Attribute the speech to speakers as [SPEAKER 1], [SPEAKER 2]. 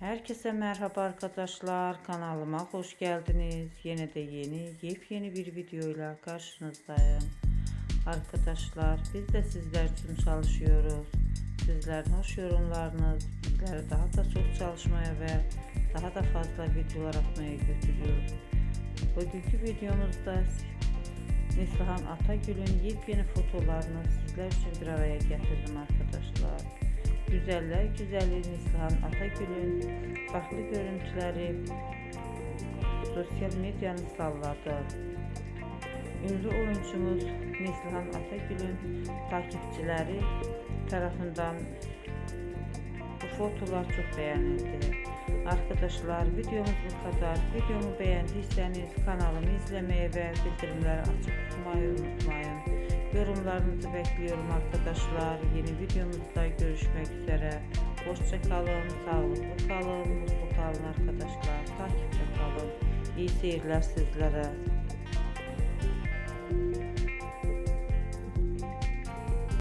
[SPEAKER 1] Herkese merhaba arkadaşlar. Kanalıma hoş geldiniz. Yine de yeni, yepyeni bir videoyla karşınızdayım. Arkadaşlar biz de sizler için çalışıyoruz. Sizlerin hoş yorumlarınız bizleri daha da çok çalışmaya ve daha da fazla videolar atmaya götürüyor. Bugünkü videomuzda Neslihan Atagül'ün yepyeni fotolarını sizler için bir araya getirdim arkadaşlar. Güzeller güzeli Neslihan Atagül'ün farklı görüntüleri sosyal medyanı salladı. Ünlü oyuncumuz Neslihan Atagül'ün takipçileri tarafından bu fotolar çok beğenildi. Arkadaşlar videomuz bu kadar. Videomu beğendiyseniz kanalımı izlemeyi ve bildirimleri açık tutmayı unutmayın. Yorumlarınızı bekliyorum arkadaşlar. Yeni videomuzda görüşmek üzere. Hoşça kalın, sağlıklı kalın, mutlu kalın arkadaşlar. Takipte kalın. İyi seyirler sizlere.